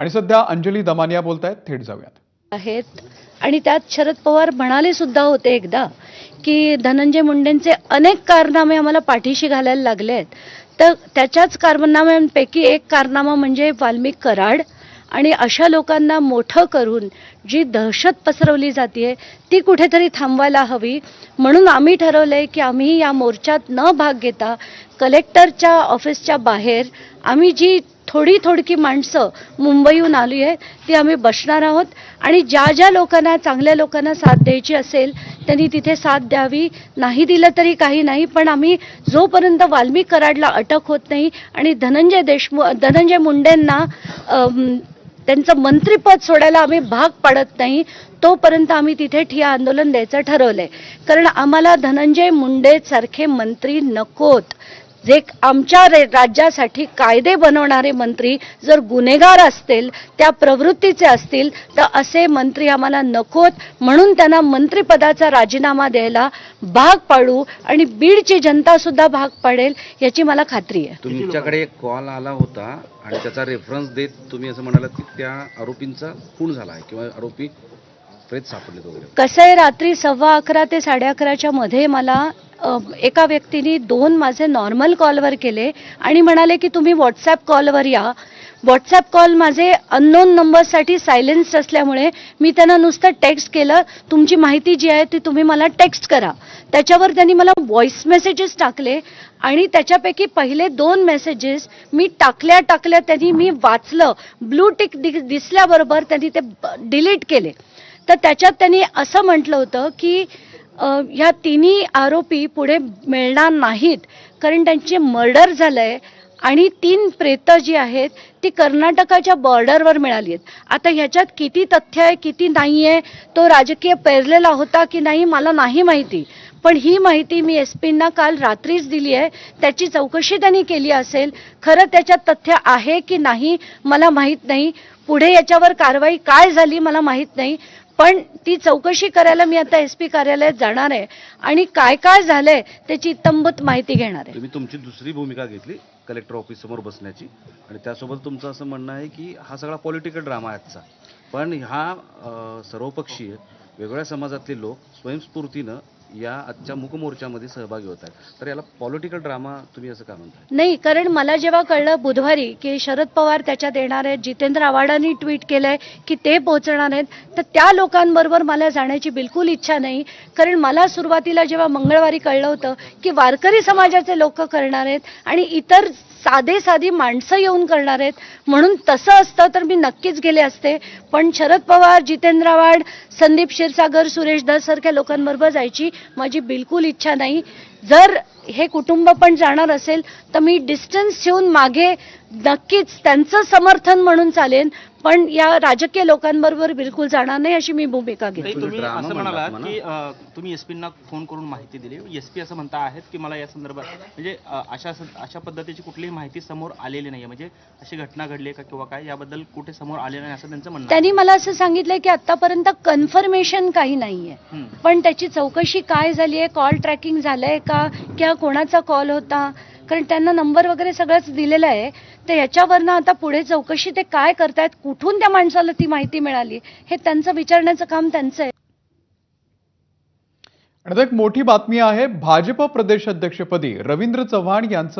आणि सध्या अंजली दमानिया बोलत आहेत थेट जाऊयात. आहेत. आणि त्यात शरद पवार म्हणाले सुद्धा होते एकदा की धनंजय मुंडेंचे अनेक कारनामे आम्हाला पाठीशी घालायला लागले आहेत. तर त्याच्याच कारनाम्यांपैकी एक कारनामा म्हणजे वाल्मिक कराड. आणि अशा लोकांना मोठं करून जी दहशत पसरवली जाते ती कुठेतरी थांबवायला हवी. म्हणून आम्ही ठरवलं आहे की आम्ही या मोर्चात न भाग घेता कलेक्टरच्या ऑफिसच्या बाहेर आम्ही जी थोडी थोडकी माणसं मुंबईहून आली आहे ती आम्ही बसणार आहोत. आणि ज्या ज्या लोकांना चांगल्या लोकांना साथ द्यायची असेल त्यांनी तिथे साथ द्यावी. नाही दिलं तरी काही नाही पण आम्ही जोपर्यंत वाल्मिक कराडला अटक होत नाही आणि धनंजय देशमुख धनंजय मुंडेंना त्यांचं मंत्रीपद सोडायला आम्ही भाग पाडत नाही तोपर्यंत आम्ही तिथे ठिया आंदोलन द्यायचं ठरवलंय. कारण आम्हाला धनंजय मुंडे सारखे मंत्री नकोत. जे आमच्या राज्यासाठी कायदे बनवणारे मंत्री जर गुन्हेगार असतील त्या प्रवृत्तीचे असतील तर असे मंत्री आम्हाला नकोत. म्हणून त्यांना मंत्रिपदाचा राजीनामा द्यायला भाग पाडू आणि बीडची जनता सुद्धा भाग पाडेल याची मला खात्री आहे. तुमच्याकडे एक कॉल आला होता आणि त्याचा रेफरन्स देत तुम्ही असं म्हणालात की त्या आरोपींचा खून झाला आहे किंवा आरोपी कसं आहे रात्री सव्वा अकरा ते साडे अकराच्या मध्ये मला एका व्यक्तीने दोन माझे नॉर्मल कॉलवर केले आणि म्हणाले की तुम्ही व्हॉट्सॲप कॉलवर या. व्हॉट्सॲप कॉल माझे अननोन नंबरसाठी सायलेन्स असल्यामुळे मी त्यांना नुसतं टेक्स्ट केलं. तुमची माहिती जी आहे ती तुम्ही मला टेक्स्ट करा. त्याच्यावर त्यांनी मला व्हॉइस मेसेजेस टाकले आणि त्याच्यापैकी पहिले दोन मेसेजेस मी टाकल्या टाकल्या त्यांनी मी वाचलं. ब्लू टिक दि- दिसल्याबरोबर त्यांनी ते डिलीट केले. तर त्याच्यात त्यांनी असं म्हटलं होतं की ह्या तिन्ही आरोपी पुढे मिळणार नाहीत कारण त्यांचे मर्डर झालंय आणि तीन प्रेतं जी आहेत ती कर्नाटकाच्या बॉर्डरवर मिळाली आहेत. आता ह्याच्यात किती तथ्य आहे किती नाही आहे तो राजकीय पेरलेला होता की नाही मला नाही माहिती. पण ही माहिती मी एस पींना काल रात्रीच दिली आहे. त्याची चौकशी त्यांनी केली असेल खरं त्याच्यात तथ्य आहे की नाही मला माहीत नाही. पुढे याच्यावर कारवाई काय झाली मला माहीत नाही. पण ती चौकशी करायला मी आता एस पी कार्यालयात जाणार आहे. आणि काय काय झालंय त्याची तंबत माहिती घेणार आहे. तुम्ही तुमची दुसरी भूमिका घेतली कलेक्टर ऑफिस समोर बसण्याची. आणि त्यासोबत तुमचं असं म्हणणं आहे की हा सगळा पॉलिटिकल ड्रामा आजचा. पण हा सर्वपक्षीय वेगळ्या समाजातले लोक स्वयंस्फूर्तीनं या आजच्या मुकमोर्चामध्ये सहभागी होत आहेत. तर याला पॉलिटिकल ड्रामा तुम्ही असं का म्हणता नाही कारण मला जेव्हा कळलं बुधवारी की शरद पवार त्याच्यात येणार आहेत जितेंद्र आव्हाडांनी ट्विट केलंय की ते पोहोचणार आहेत तर त्या लोकांबरोबर मला जाण्याची बिलकुल इच्छा नाही. कारण मला सुरुवातीला जेव्हा मंगळवारी कळलं होतं की वारकरी समाजाचे लोक करणार आहेत आणि इतर साधे साधी माणसं येऊन करणार आहेत म्हणून तसं असतं तर मी नक्कीच गेले असते. पण शरद पवार जितेंद्र आव्हाड संदीप क्षीरसागर सुरेश धस सारख्या लोकांबरोबर जायची माझी बिलकुल इच्छा नाही. जर हे कुटुंब पण जाणार असेल तर मी डिस्टन्स ठेवून मागे नक्कीच त्यांचं समर्थन म्हणून चालेन पण या राजकीय लोकांबरोबर बिलकुल जाणार नाही अशी मी भूमिका ताई, तुम्ही असं म्हणलात म्हणालात म्हणा. की तुम्ही एसपींना फोन करून माहिती दिली एसपी असं म्हणता आहेत की मला या संदर्भात म्हणजे अशा अशा पद्धतीची कुठलीही माहिती समोर आलेली नाही म्हणजे अशी घटना घडली आहे का किंवा काय याबद्दल कुठे समोर आले नाही असं त्यांचं म्हणणं आहे. त्यांनी मला असं सांगितलंय की आतापर्यंत कन्फर्मेशन काही नाहीये. पण त्याची चौकशी काय झाली आहे कॉल ट्रॅकिंग झालंय का किंवा कोणाचा कॉल होता? कारण त्यांना नंबर वगैरे सगळंच दिलेलं आहे. तर याच्यावरनं आता पुढे चौकशी ते काय करतायत? कुठून त्या माणसाला ती माहिती मिळाली? हे त्यांचं विचारण्याचं काम त्यांचं आहे. आणि एक मोठी बातमी आहे. भाजप प्रदेशाध्यक्षपदी रवींद्र चव्हाण यांचं